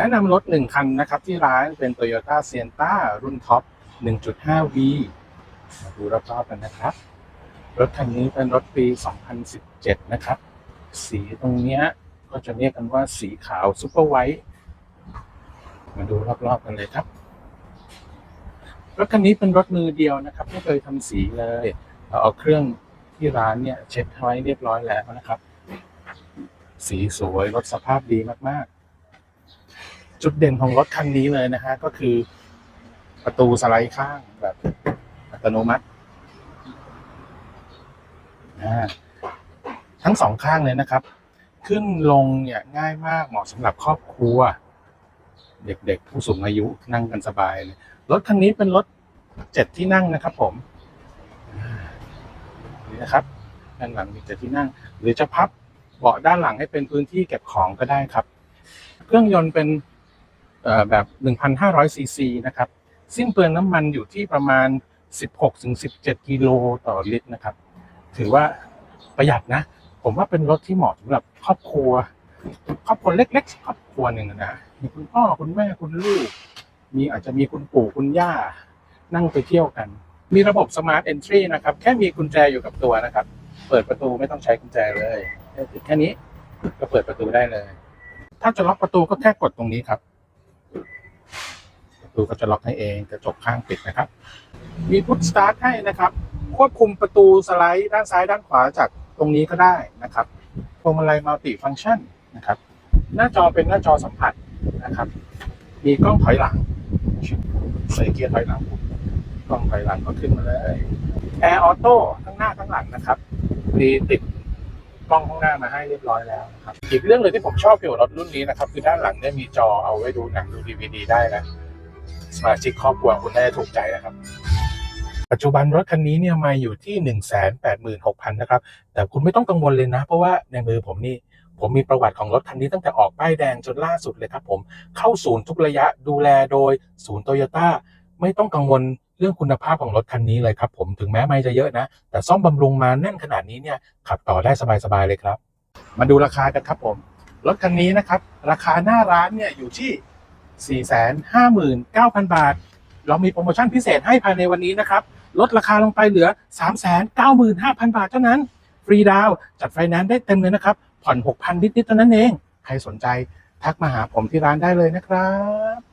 แนะนำรถหนึ่งคันนะครับที่ร้านเป็น Toyota Sienna รุ่นท็อป 1.5V มาดูรอบๆกันนะครับ รถคันนี้เป็นรถปี 2017 นะครับ สีตรงเนี้ยก็จะเรียกกันว่าสีขาวซูเปอร์ไวท์มาดูรอบๆกันเลยครับ รถคันนี้เป็นรถมือเดียวนะครับ ไม่เคยทำสีเลยเราเอาเครื่องที่ร้านเนี่ยเช็ดไว้เรียบร้อยแล้วนะครับ สีสวยรถสภาพดีมากๆ จุดเด่นของรถคันนี้เลยนะฮะก็คือประตูสไลด์ข้างแบบอัตโนมัติทั้งสองข้างเลยนะครับ ขึ้นลงเนี่ยง่ายมากเหมาะสำหรับครอบครัว เด็กๆ ผู้สูงอายุนั่งกันสบายเลยรถคันนี้เป็นรถเจ็ดที่นั่งนะครับ ผมนี่นะครับด้านหลังมีเจ็ดที่นั่ง หรือจะพับเบาะด้านหลังให้เป็นพื้นที่เก็บของก็ได้ครับ เครื่องยนต์เป็น แบบ 1,500 ซีซีนะครับ สิ้นเปลืองน้ำมันอยู่ที่ประมาณ 16-17 กิโลต่อลิตรนะครับ ถือว่าประหยัดนะ ผมว่าเป็นรถที่เหมาะสำหรับครอบครัว ครอบครัวเล็กๆ ครอบครัวหนึ่งนะมีคุณพ่อคุณแม่คุณลูก มีอาจจะมีคุณปู่คุณย่า นั่งไปเที่ยวกัน มีระบบ Smart Entry นะครับ แค่มีกุญแจอยู่กับตัวนะครับ เปิดประตูไม่ต้องใช้กุญแจเลยแค่นี้ก็เปิดประตูได้เลย ถ้าจะล็อกประตูก็แค่กดตรงนี้ครับ ตูก็จะล็อกให้เองกระจกข้างปิดนะครับ มีพุทสตาร์ทให้นะครับ ควบคุมประตูสไลด์ด้านซ้ายด้านขวาจากตรงนี้ก็ได้นะครับพวงมาลัยมัลติฟัง c t ชันนะครับ หน้าจอเป็นหน้าจอสัมผัสนะครับ มีกล้องถอยหลังใส่เกียร์ถอยหลังกล้องถอยหลังก็ขึ้นมาเลยแอร์ออโต้ทั้งหน้าทั้งหลังนะครับมีติดกล้องข้างหน้ามาให้เรียบร้อยแล้วนะครับอีกเรื่องเลยที่ผมชอบเกี่ยวกับรถรุ่นนี้นะครับ คือด้านหลังเนี่ยมีจอเอาไว้ดูหนังดูดีวดีได้นะ สมาชิกครอบครัวคุณน่าจะถูกใจนะครับ ปัจจุบันรถคันนี้เนี่ยมาอยู่ที่ 1 8 6 0 0 0 นะครับ แต่คุณไม่ต้องกังวลเลยนะ เพราะว่าในมือผมนี่ผมมีประวัติของรถคันนี้ตั้งแต่ออกป้ายแดงจนล่าสุดเลยครับผมเข้าศูนย์ทุกระยะดูแลโดยศูนย์โตโยต้าไม่ต้องกังวลเรื่องคุณภาพของรถคันนี้เลยครับผมถึงแม้ไม่จะเยอะนะ แต่ซ่อมบำรุงมาแน่นขนาดนี้เนี่ยขับต่อได้สบายๆเลยครับ มาดูราคากันครับผม รถคันนี้นะครับ ราคาหน้าร้านเนี่ยอยู่ที่ 459,000 บาท เรามีโปรโมชั่นพิเศษให้ภายในวันนี้นะครับ ลดราคาลงไปเหลือ 395,000 บาทเท่านั้น ฟรีดาวน์จัดไฟแนนซ์ได้เต็มเลยนะครับ ผ่อน 6,000 นิดๆเท่านั้นเอง ใครสนใจทักมาหาผมที่ร้านได้เลยนะครับ